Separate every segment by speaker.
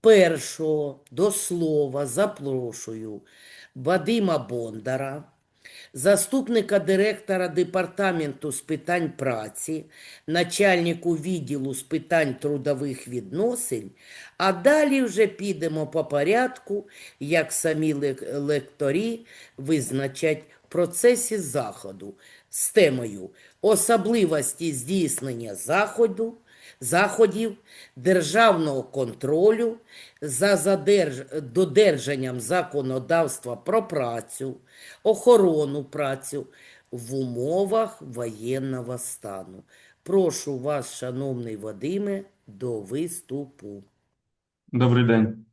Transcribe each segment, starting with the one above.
Speaker 1: Першого до слова запрошую Вадима Бондара, заступника директора департаменту з питань праці, начальнику відділу з питань трудових відносин, а далі вже підемо по порядку, як самі лек- лекторі визначать в процесі заходу з темою особливості здійснення заходу, заходів державного контролю за задерж... додержанням законодавства про працю, охорону працю в умовах воєнного стану. Прошу вас, шановний Вадиме, до виступу.
Speaker 2: Добрий день.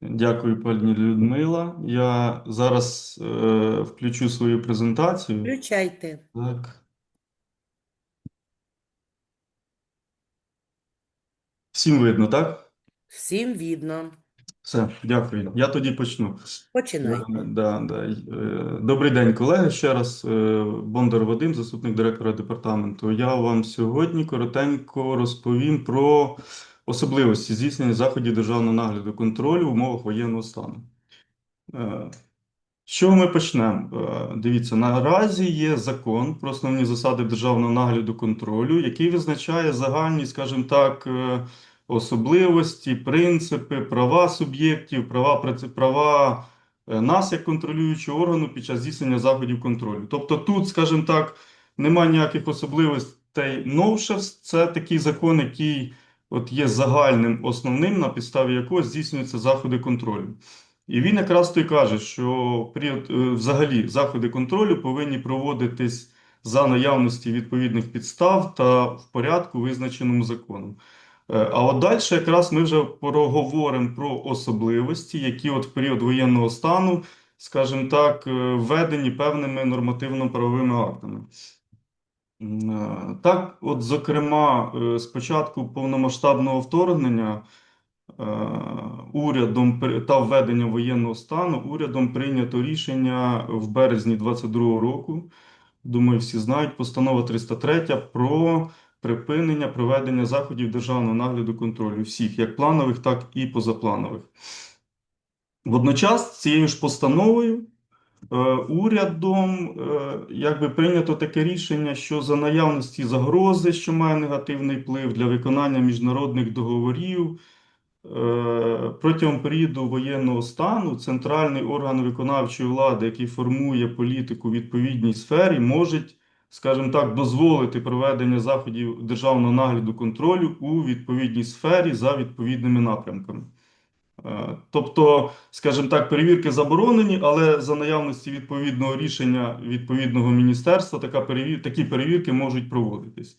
Speaker 2: Дякую, пані Людмила. Я зараз е, включу свою презентацію.
Speaker 1: Включайте.
Speaker 2: Так. Всім видно, так?
Speaker 1: Всім видно.
Speaker 2: Все, дякую. Я тоді почну.
Speaker 1: Починайте.
Speaker 2: Е, Да, да. Е, Добрий день, колеги. Ще раз е, Бондар Вадим, заступник директора департаменту. Я вам сьогодні коротенько розповім про особливості здійснення заходів державного нагляду контролю в умовах воєнного стану. Е, З чого ми почнемо? Дивіться, наразі є закон про основні засади державного нагляду контролю, який визначає загальні, скажімо так, особливості, принципи, права суб'єктів, права, права е, нас як контролюючого органу під час здійснення заходів контролю. Тобто тут, скажімо так, немає ніяких особливостей новшеств. Це такий закон, який от є загальним, основним, на підставі якого здійснюються заходи контролю. І він якраз то й каже, що е, взагалі заходи контролю повинні проводитись за наявності відповідних підстав та в порядку, визначеному законом. Е, А от далі якраз ми вже проговоримо про особливості, які от в період воєнного стану, скажімо так, е, введені певними нормативно-правовими актами. Е, Так, от, зокрема, з початку повномасштабного вторгнення урядом та введення воєнного стану урядом прийнято рішення в березні 2022 року. Думаю, всі знають, постанова 303 про припинення проведення заходів державного нагляду контролю всіх, як планових, так і позапланових. Водночас цією ж постановою е, урядом е, якби прийнято таке рішення, що за наявності загрози, що має негативний вплив для виконання міжнародних договорів, е, протягом періоду воєнного стану центральний орган виконавчої влади, який формує політику в відповідній сфері, може, скажімо так, дозволити проведення заходів державного нагляду контролю у відповідній сфері за відповідними напрямками. Е, Тобто, скажімо так, перевірки заборонені, але за наявності відповідного рішення відповідного міністерства така перевір... такі перевірки можуть проводитись.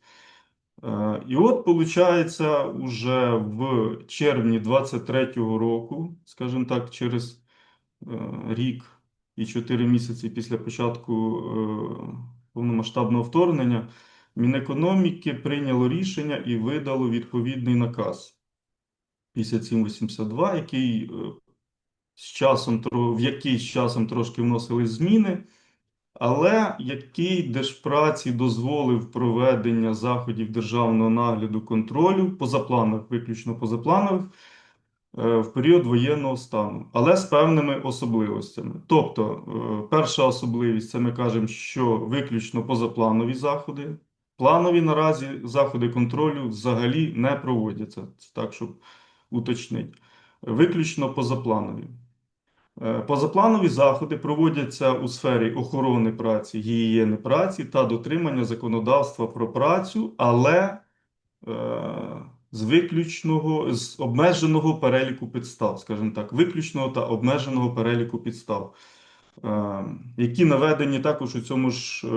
Speaker 2: Е, І от, виходить, уже в червні 23-го року, скажімо так, через е, рік і 4 місяці після початку повномасштабного вторгнення, Мінекономіки прийняло рішення і видало відповідний наказ. 5782, який е, з часом, в який з часом трошки вносили зміни, але який Держпраці дозволив проведення заходів державного нагляду контролю позапланових, виключно позапланових, в період воєнного стану, але з певними особливостями. Тобто, е, перша особливість це ми кажемо, що виключно позапланові заходи. Планові наразі заходи контролю взагалі не проводяться. Так, щоб уточнити. Виключно позапланові. Е, Позапланові заходи проводяться у сфері охорони праці, гігієни праці та дотримання законодавства про працю, але е, з виключного, з обмеженого переліку підстав, скажімо так, виключного та обмеженого переліку підстав, е, які наведені також у цьому ж е,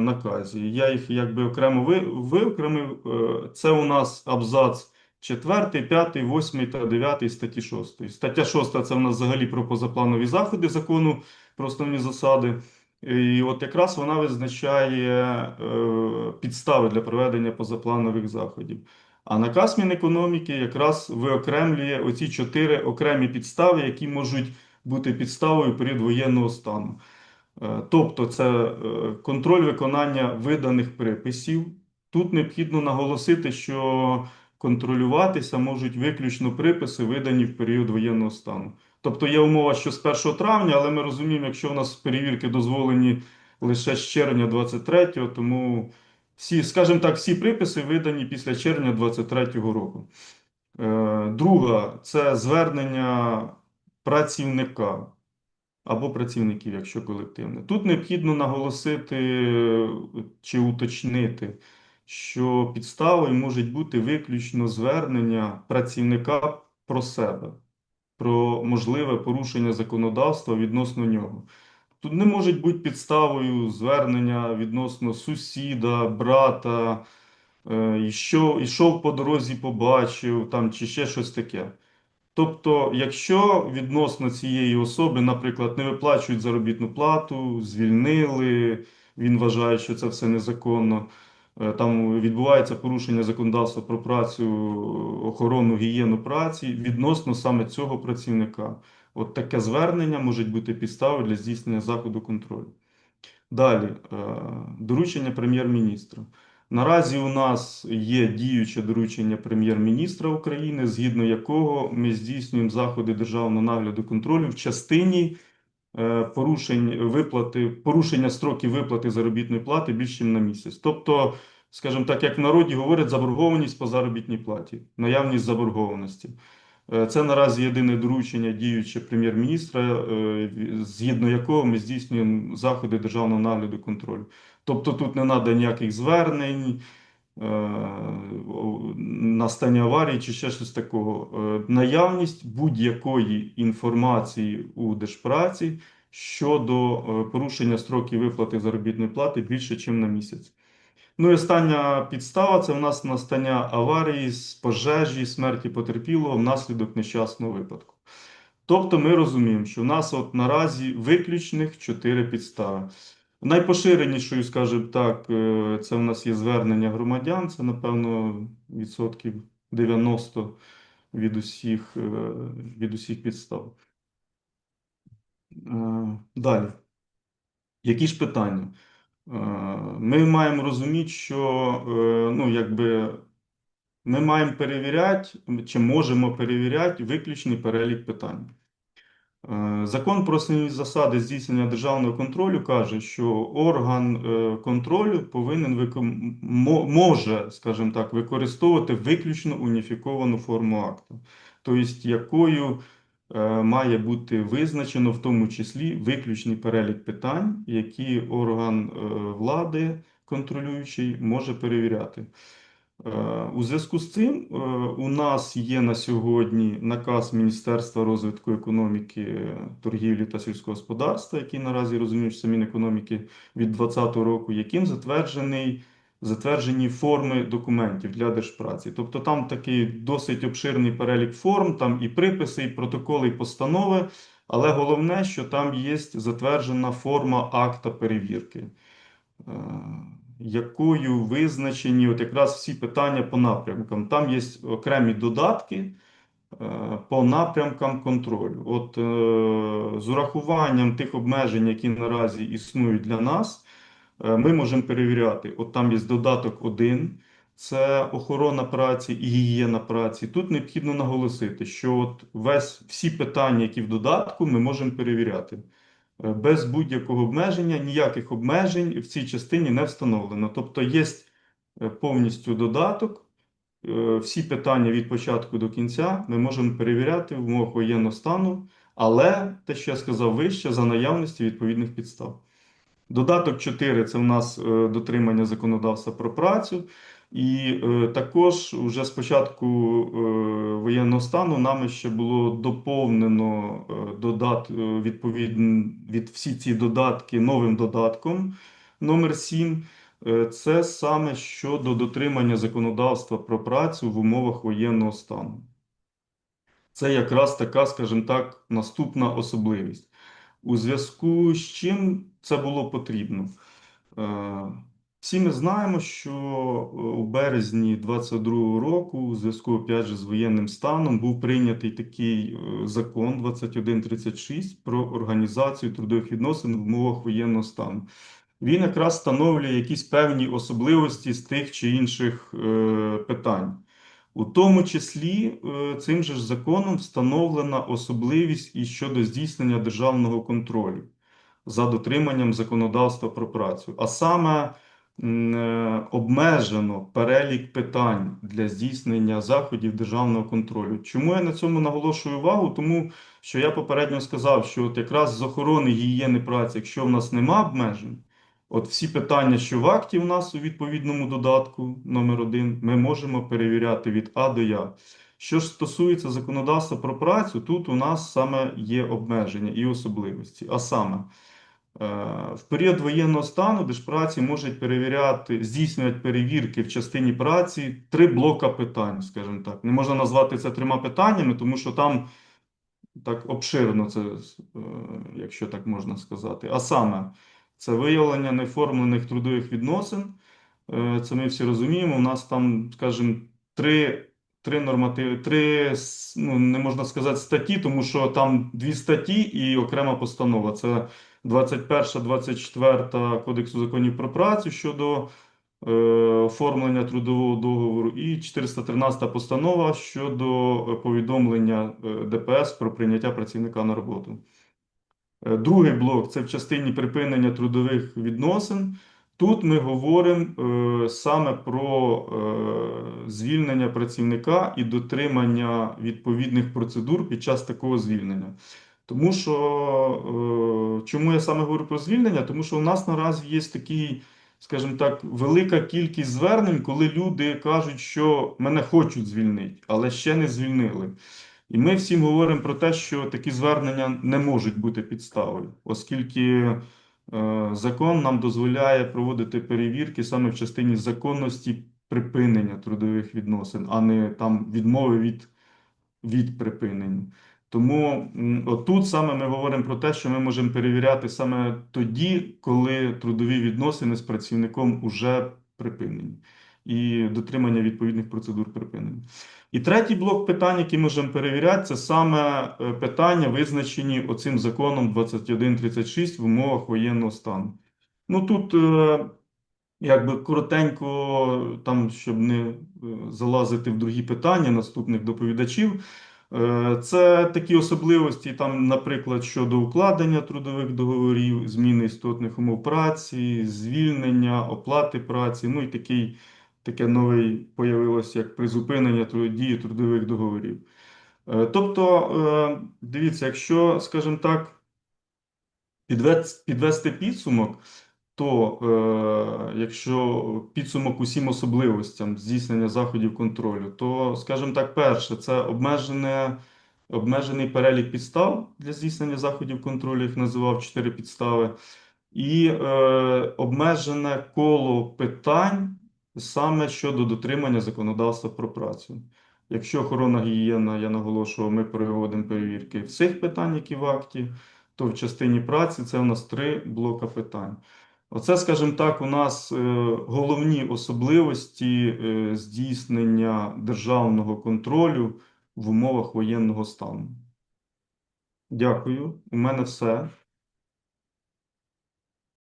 Speaker 2: наказі. Я їх якби окремо ви, виокремив. Е, Це у нас абзац 4, 5, 8 та 9 статті 6. Стаття 6 це в нас взагалі про позапланові заходи закону про основні засади. І от якраз вона визначає е, підстави для проведення позапланових заходів. А наказ Мінекономіки якраз виокремлює оці чотири окремі підстави, які можуть бути підставою в період воєнного стану. Е, Тобто, це е, контроль виконання виданих приписів. Тут необхідно наголосити, що контролюватися можуть виключно приписи, видані в період воєнного стану. Тобто є умова, що з 1 травня, але ми розуміємо, якщо у нас перевірки дозволені лише з червня 23-го, тому всі, скажімо так, всі приписи видані після червня 23-го року. Е, Друга це звернення працівника або працівників, якщо колективне. Тут необхідно наголосити чи уточнити, що підставою може бути виключно звернення працівника про себе, про можливе порушення законодавства відносно нього. Тут не може бути підставою звернення відносно сусіда, брата, е, що, ішов по дорозі, побачив там, чи ще щось таке. Тобто, якщо відносно цієї особи, наприклад, не виплачують заробітну плату, звільнили, він вважає, що це все незаконно, е, там відбувається порушення законодавства про працю, охорону, гігієну праці відносно саме цього працівника. От таке звернення може бути підставою для здійснення заходу контролю. Далі, е, доручення прем'єр-міністра. Наразі у нас є діюче доручення прем'єр-міністра України, згідно якого ми здійснюємо заходи державного нагляду контролю в частині е, порушень виплати, порушення строків виплати заробітної плати більше, ніж на місяць. Тобто, скажімо так, як в народі говорять, заборгованість по заробітній платі, наявність заборгованості. Е, Це наразі єдине доручення діюче прем'єр-міністра, е, згідно якого ми здійснюємо заходи державного нагляду контролю. Тобто тут не треба ніяких звернень, е, настання аварії чи ще щось такого. Наявність будь-якої інформації у Держпраці щодо порушення строків виплати заробітної плати більше, ніж на місяць. Ну і остання підстава це в нас настання аварії пожежі, смерті потерпілого внаслідок нещасного випадку. Тобто ми розуміємо, що в нас от наразі виключних чотири підстави. Найпоширенішою, скажімо так, е, це в нас є звернення громадян, це, напевно, відсотків 90 від усіх, е, від усіх підстав. Е, Далі. Які ж питання? Е, Ми маємо розуміти, що е, ну, якби, ми маємо перевіряти, чи можемо перевіряти виключний перелік питань. Е, Закон про основні засади здійснення державного контролю каже, що орган контролю повинен може, скажімо так, використовувати виключно уніфіковану форму акту, тобто якою має бути визначено в тому числі виключний перелік питань, які орган е, влади контролюючий може перевіряти. Е, У зв'язку з цим е, у нас є на сьогодні наказ Міністерства розвитку економіки, торгівлі та сільського господарства, який наразі розуміють Мінекономіки від 2020 року, яким затверджений, затверджені форми документів для держпраці. Тобто там такий досить обширний перелік форм, там і приписи, і протоколи, і постанови, але головне, що там є затверджена форма акта перевірки е, якою визначені от якраз всі питання по напрямкам. Там є окремі додатки е, по напрямкам контролю. От е, з урахуванням тих обмежень, які наразі існують для нас, ми можемо перевіряти. От там є додаток 1. Це охорона праці і гігієна праці. Тут необхідно наголосити, що от весь всі питання, які в додатку, ми можемо перевіряти. Е, без будь-якого обмеження, ніяких обмежень в цій частині не встановлено. Тобто є е, повністю додаток, е, всі питання від початку до кінця ми можемо перевіряти в умовах воєнного стану, але те, що я сказав вище, за наявності відповідних підстав. Додаток 4 це в нас е, дотримання законодавства про працю. І е, також вже з початку е, воєнного стану нами ще було доповнено е, додат, е, відповідн, від всі ці додатки новим додатком номер 7. Е, Це саме щодо дотримання законодавства про працю в умовах воєнного стану. Це якраз така, скажімо так, наступна особливість. У зв'язку з чим це було потрібно? Е, Всі ми знаємо, що е, у березні 22 року, у зв'язку опять же, з воєнним станом, був прийнятий такий е, закон 2136 про організацію трудових відносин в умовах воєнного стану. Він якраз встановлює якісь певні особливості з тих чи інших питань. У тому числі цим же законом встановлена особливість і щодо здійснення державного контролю за дотриманням законодавства про працю, а саме е, обмежено перелік питань для здійснення заходів державного контролю. Чому я на цьому наголошую увагу? Тому що я попередньо сказав, що от якраз з охорони гігієни праці, якщо в нас нема обмежень, от всі питання, що в акті у нас у відповідному додатку номер 1 ми можемо перевіряти від А до Я. Що ж стосується законодавства про працю, тут у нас саме є обмеження і особливості. А саме, в період воєнного стану Держпраці можуть перевіряти, здійснювати перевірки в частині праці три блока питань, скажімо так. Не можна назвати це трьома питаннями, тому що там так обширно це, е, якщо так можна сказати. А саме, це виявлення неоформлених трудових відносин. Е, Це ми всі розуміємо. У нас там, скажімо, три, три нормативи, три, ну, не можна сказати, статті, тому що там дві статті і окрема постанова. Це 21, 24 Кодексу законів про працю щодо е, оформлення трудового договору і 413 постанова щодо повідомлення е, ДПС про прийняття працівника на роботу. Е, Другий блок це в частині припинення трудових відносин. Тут ми говоримо е, саме про е, звільнення працівника і дотримання відповідних процедур під час такого звільнення. Тому що, е, чому я саме говорю про звільнення? Тому що у нас наразі є такий, скажімо так, велика кількість звернень, коли люди кажуть, що мене хочуть звільнити, але ще не звільнили. І ми всім говоримо про те, що такі звернення не можуть бути підставою, оскільки закон нам дозволяє проводити перевірки саме в частині законності припинення трудових відносин, а не там відмови від, від припинення. Тому отут саме ми говоримо про те, що ми можемо перевіряти саме тоді, коли трудові відносини з працівником уже припинені, і дотримання відповідних процедур припинення. І третій блок питань, які можемо перевіряти, це саме е, питання, визначені оцим законом 2136 в умовах воєнного стану. Ну тут, е, якби коротенько, там, щоб не е, залазити в другі питання наступних доповідачів. Це такі особливості, там, наприклад, щодо укладення трудових договорів, зміни істотних умов праці, звільнення, оплати праці, ну і такий, таке нове появилося, як призупинення дії трудових договорів. Е, Тобто, е, дивіться, якщо, скажімо так, підвести, підвести підсумок, то е, якщо підсумок усім особливостям здійснення заходів контролю, то, скажімо так, перше, це обмежене, обмежений перелік підстав для здійснення заходів контролю, їх називав чотири підстави, і е, обмежене коло питань саме щодо дотримання законодавства про працю. Якщо охорона гігієна, я наголошував, ми проводимо перевірки всіх питань, які в акті, то в частині праці це у нас три блока питань. Оце, скажімо так, у нас е, головні особливості е, здійснення державного контролю в умовах воєнного стану. Дякую. У мене все.